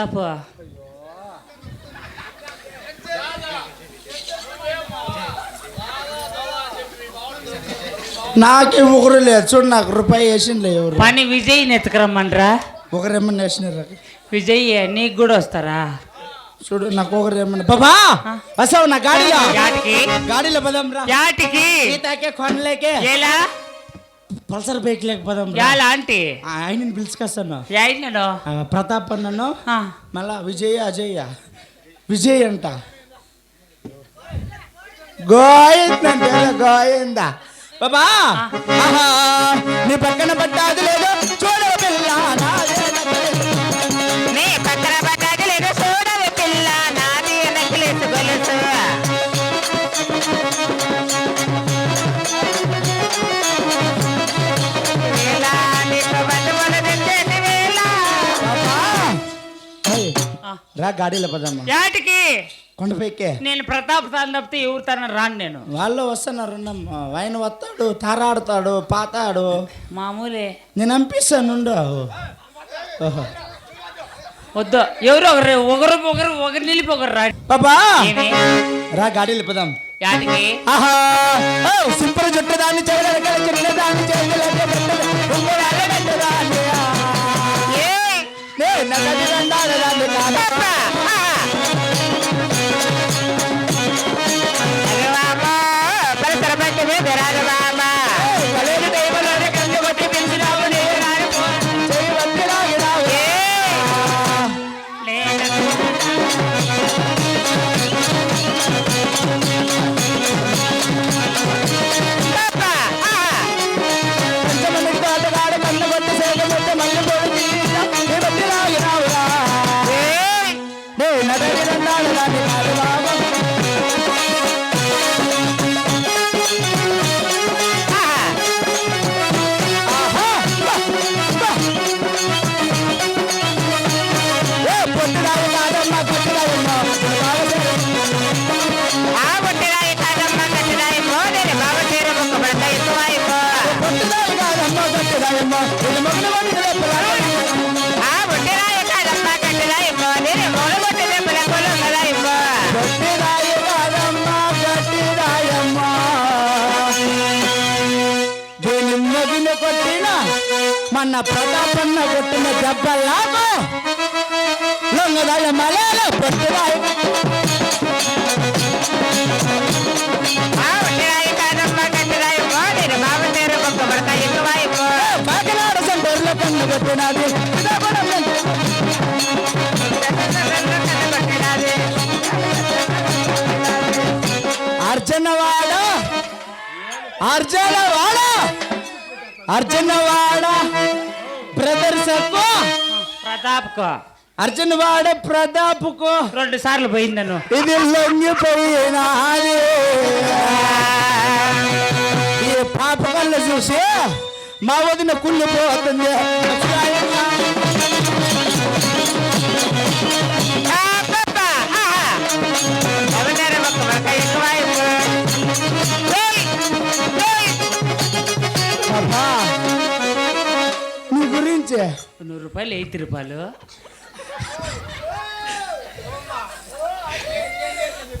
ప్రతాప్ నాకే ఒకరు లేదు చూడు నాకు రూపాయి వేసిండ్లే ఎవరు? పని విజయ్ నెతకరమ్మనరా ఒకరు ఏమన్నా వేసినారు? విజయ్ నీకు కూడా వస్తారా? చూడు నాకు ఒకరు ఏమన్నా. బాబా! వస్తావు నా గాడిలో. గాడిలో పదం రా కొనలేకే ఎలా? పల్సర్ బైక్ లేక పదం రా ఎలా ఆంటీ ఆయనని పిలుచుకొస్తాను. ప్రతాప్ అన్నను. మళ్ళా విజయ్ అజయ్య. విజయ్ అంట. గోయింద గోయింద బాబా నీ పక్కన పట్టాది లేదో. చూడ పిల్ల. నీ పక్కన పడ్డది లేదు. చూడవే పిల్ల నాది గొలుసు రా గాడిలో పదమ్మా. యాటికి? కొండపైకే. నేను ప్రతాప్ తాను తప్పితే ఎవరు తన రాను నేను. వాళ్ళు వస్తున్నారు. ఆయన వస్తాడు తారాడుతాడు పాతాడు. మామూలే. నేను. ఓహో. వద్దు. ఎవరు ఒకరు ఒకరు ఒకరు ఒకరు నిలిపి ఒకరు రా. బాబా? రా గాడిలో పదాం. యాటికి? ఆహా! సింపుల్ జుట్టు దాన్ని చేయగలగల చిన్న దాన్ని చేయగలగల என்ன கட்டி வேண்டாம் ప్రతాపన్న కొట్టిన దెబ్బలాగా లొంగదాయ మలయాళ. కాకినాడ సెంటర్లో కొట్టినది. అర్జునవాడ అర్జునవాడ అర్జునవాడ. ఎక్కువ ప్రతాప్కో. అర్జునవాడ ప్రతాప్కు. రెండు సార్లు పోయింది నన్ను. ఇది లొంగిపోయినాది ఈ పాప కళ్ళు చూసి మా వదిన కుళ్ళిపోతుంది. రూపాయలు ఎయిత్ రూపాయలు.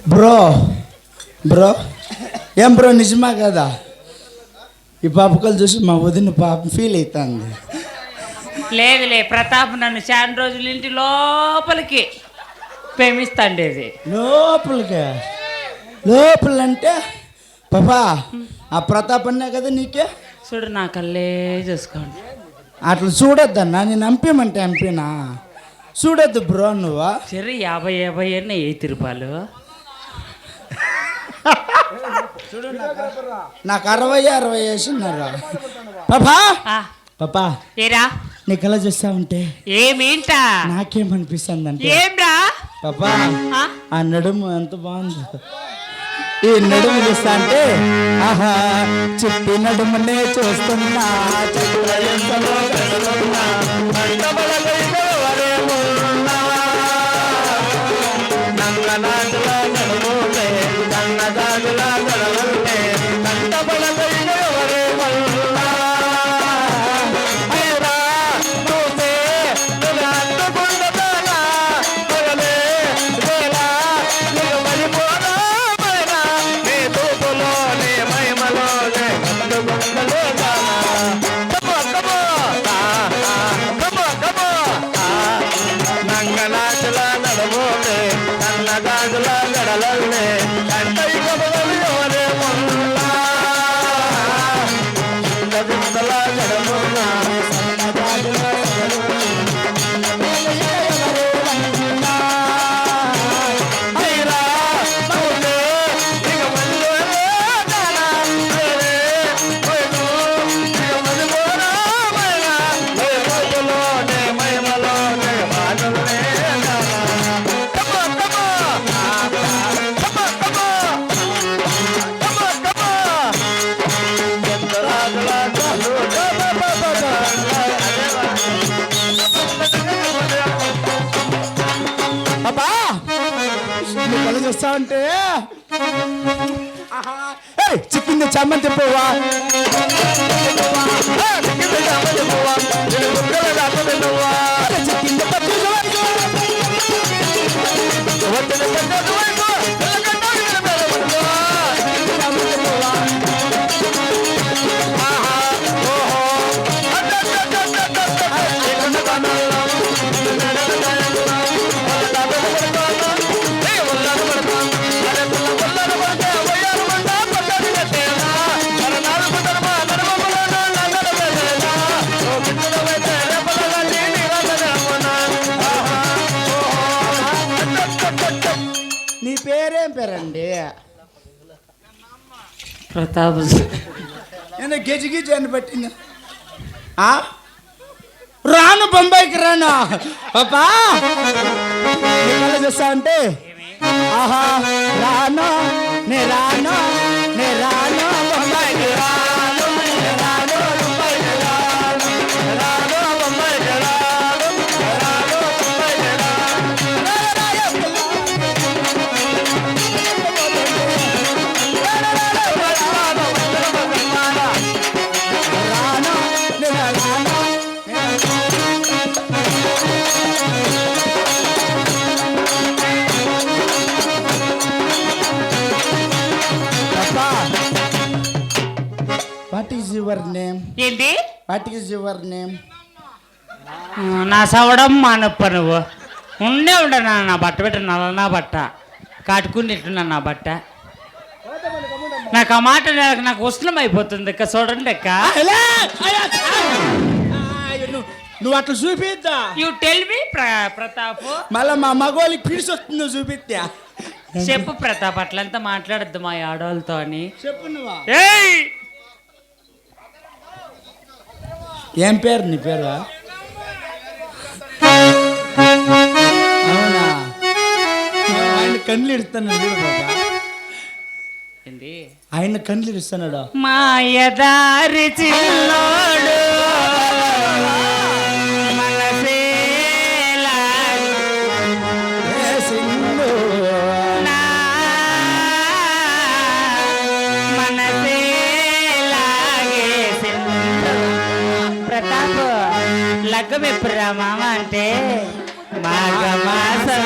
బ్రో బ్రో ఏం బ్రో నిజమా కదా? ఈ పాపకలు చూసి మా వదిన పాప ఫీల్ అవుతుంది లేదులే ప్రతాప్ నన్ను చాలా రోజులు ఇంటి లోపలికి ప్రేమిస్తాండేది. లోపలికి? లోపలంటే? పాపా ఆ ప్రతాప్ అన్నా కదా నీకే? చూడు నా కళ్ళే చూసుకోండి. అట్లా చూడొద్దన్నా నేను అంపేమంటే అంపేనా? చూడొద్దు బ్రో నువ్వు. సరే యాభై యాభై అన్న ఎయిత్ రూపాయలు. నాకు అరవై అరవై వేసినారు. పాపా? పాపా ఏరా? నీ కళ చూస్తా ఉంటే? ఏమేంటా నాకేమనిపిస్తుంది అంటే ఏంరా పాపా? ఆ నడుము ఎంత బాగుంది. ఈ నడుము చూస్తా అంటే ఆహా చిట్టి నడుమునే చూస్తున్నా చిత్రయంతలో ఆహా, ఏయ్, చిక్కింది చమ్మంతి పువ్వా ప్రతాప్ నేను గెజి గిజి అని పట్టింది ఆ? రాను బొంబాయికి రాను పాపా నీ కళ చూస్తా ఉంటే ఆహా రాను నే రాను నే రాను వాట్ ఈస్ యువర్ నేమ్ ఏంటి వాట్ ఈస్ యువర్ నేమ్ నా సవడం మానప్ప నువ్వు. ఉండే ఉండనా నా బట్ట పెట్ట నా బట్ట. కాటుకున్నట్టున్నా నా బట్ట. నాకు ఆ మాట నాకు ఉష్ణం అయిపోతుంది అక్క చూడండి అక్క. నువ్వు అట్లా చూపిద్దా? You tell me Pratap. మళ్ళా మా మగవాళ్ళకి పిడిసి వస్తుంది చూపిద్దా? చెప్పు ప్రతాప్ అట్లంతా మాట్లాడద్దు మా ఆడవాళ్ళతో అని. చెప్పు నువ్వా. ఏం పేరు నీ పేరు అవునా? ఆయన కళ్ళు ఇడుస్తున్నాడు చూడు బాబా ఆయన కళ్ళు ఇడుస్తున్నాడు మాయదారి చిన్నోడు. లగ్గం ఎప్పుడురా మామ మాఘ మాసం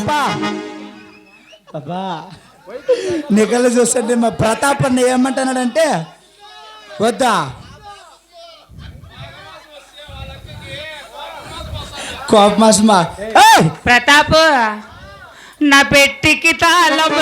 బాబా బాబా నికళ్ళు చూస్తుంటే మా ప్రతాప్ అన్న ఏమంటున్నాడంటే వద్దా. కోపమాసమా ప్రతాప్ నా పెట్టికి తాళం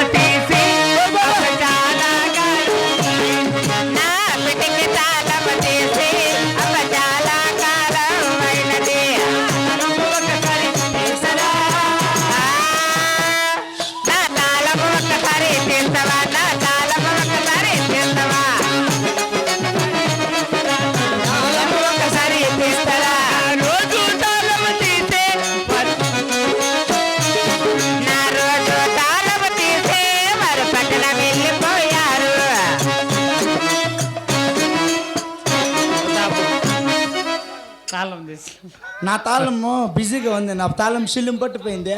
నా తాళము బిజీగా ఉంది నా తాళం సిల్లిం పట్టిపోయింది.